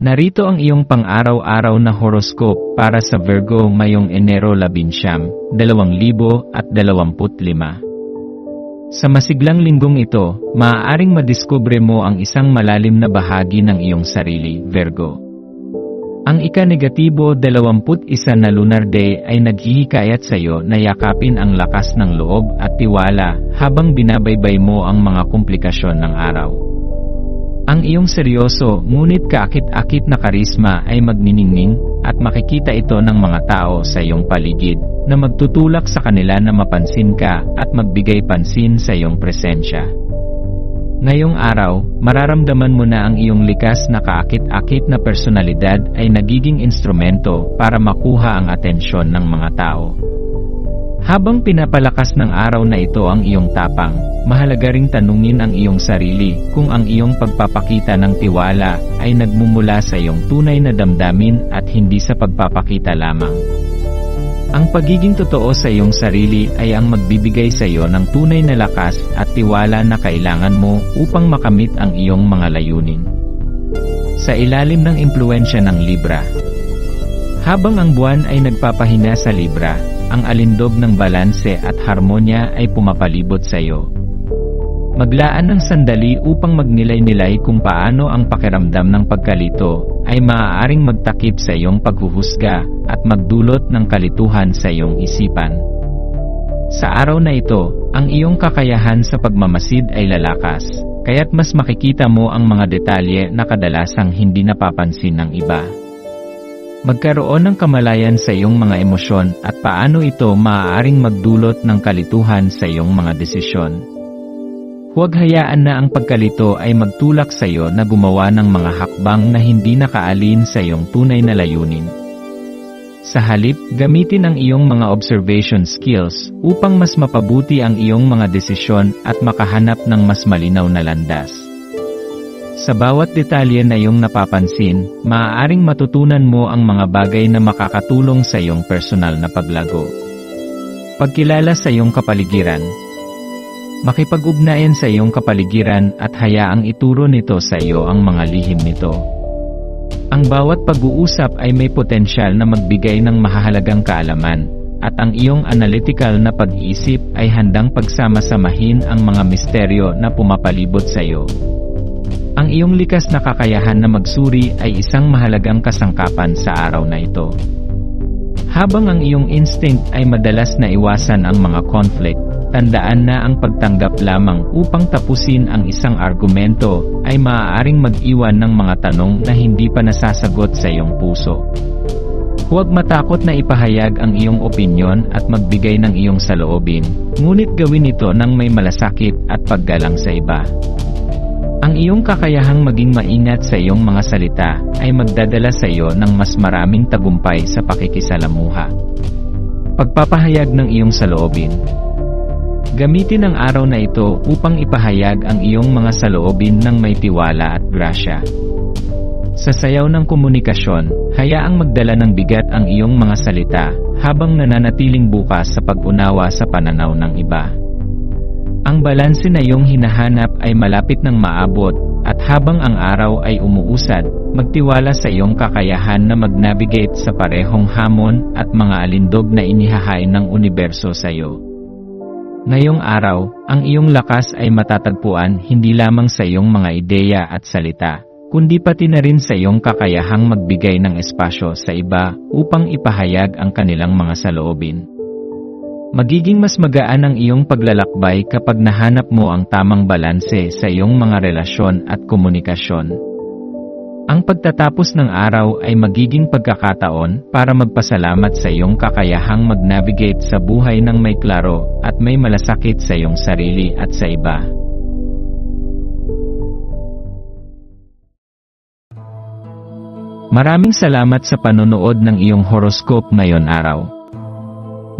Narito ang iyong pang-araw-araw na horoscope para sa Virgo ngayong Enero 11, 2025. Sa masiglang linggong ito, maaaring madiskubre mo ang isang malalim na bahagi ng iyong sarili, Virgo. Ang ika-negatibo 21 na lunar day ay naghihikayat sa iyo na yakapin ang lakas ng loob at tiwala habang binabaybay mo ang mga komplikasyon ng araw. Ang iyong seryoso ngunit kaakit-akit na karisma ay magniningning at makikita ito ng mga tao sa iyong paligid na magtutulak sa kanila na mapansin ka at magbigay pansin sa iyong presensya. Ngayong araw, mararamdaman mo na ang iyong likas na kaakit-akit na personalidad ay nagiging instrumento para makuha ang atensyon ng mga tao. Habang pinapalakas ng araw na ito ang iyong tapang, mahalaga ring tanungin ang iyong sarili kung ang iyong pagpapakita ng tiwala ay nagmumula sa iyong tunay na damdamin at hindi sa pagpapakita lamang. Ang pagiging totoo sa iyong sarili ay ang magbibigay sa iyo ng tunay na lakas at tiwala na kailangan mo upang makamit ang iyong mga layunin. Sa ilalim ng impluensya ng Libra, habang ang buwan ay nagpapahina sa Libra, ang alindog ng balanse at harmonya ay pumapalibot sa iyo. Maglaan ng sandali upang magnilay-nilay kung paano ang pakiramdam ng pagkalito ay maaaring magtakip sa iyong paghuhusga at magdulot ng kalituhan sa iyong isipan. Sa araw na ito, ang iyong kakayahan sa pagmamasid ay lalakas, kaya't mas makikita mo ang mga detalye na kadalasang hindi napapansin ng iba. Magkaroon ng kamalayan sa iyong mga emosyon at paano ito maaaring magdulot ng kalituhan sa iyong mga desisyon. Huwag hayaan na ang pagkalito ay magtulak sa iyo na gumawa ng mga hakbang na hindi nakaalin sa iyong tunay na layunin. Sa halip, gamitin ang iyong mga observation skills upang mas mapabuti ang iyong mga desisyon at makahanap ng mas malinaw na landas. Sa bawat detalye na iyong napapansin, maaaring matutunan mo ang mga bagay na makakatulong sa iyong personal na paglago. Pagkilala sa iyong kapaligiran, Makipag-ugnayan sa iyong kapaligiran at hayaang ituro nito sa iyo ang mga lihim nito. Ang bawat pag-uusap ay may potensyal na magbigay ng mahahalagang kaalaman, at ang iyong analytical na pag-iisip ay handang pagsama-samahin ang mga misteryo na pumapalibot sa iyo. Ang iyong likas na kakayahan na magsuri ay isang mahalagang kasangkapan sa araw na ito. Habang ang iyong instinct ay madalas na iwasan ang mga conflict, tandaan na ang pagtanggap lamang upang tapusin ang isang argumento ay maaaring mag-iwan ng mga tanong na hindi pa nasasagot sa iyong puso. Huwag matakot na ipahayag ang iyong opinyon at magbigay ng iyong saloobin, ngunit gawin ito ng may malasakit at paggalang sa iba. Ang iyong kakayahang maging maingat sa iyong mga salita ay magdadala sa iyo ng mas maraming tagumpay sa pakikisalamuha. Pagpapahayag ng iyong saloobin Gamitin ang araw na ito upang ipahayag ang iyong mga saloobin ng may tiwala at grasya. Sa sayaw ng komunikasyon, hayaang magdala ng bigat ang iyong mga salita habang nananatiling bukas sa pag-unawa sa pananaw ng iba. Ang balanse na iyong hinahanap ay malapit ng maabot at habang ang araw ay umuusad, magtiwala sa iyong kakayahan na mag-navigate sa parehong hamon at mga alindog na inihahain ng universo sa iyo. Ngayong araw, ang iyong lakas ay matatagpuan hindi lamang sa iyong mga ideya at salita, kundi pati na rin sa iyong kakayahang magbigay ng espasyo sa iba upang ipahayag ang kanilang mga saloobin. Magiging mas magaan ang iyong paglalakbay kapag nahanap mo ang tamang balanse sa iyong mga relasyon at komunikasyon. Ang pagtatapos ng araw ay magiging pagkakataon para magpasalamat sa iyong kakayahang mag-navigate sa buhay ng may klaro at may malasakit sa iyong sarili at sa iba. Maraming salamat sa panonood ng iyong horoscope ngayon araw.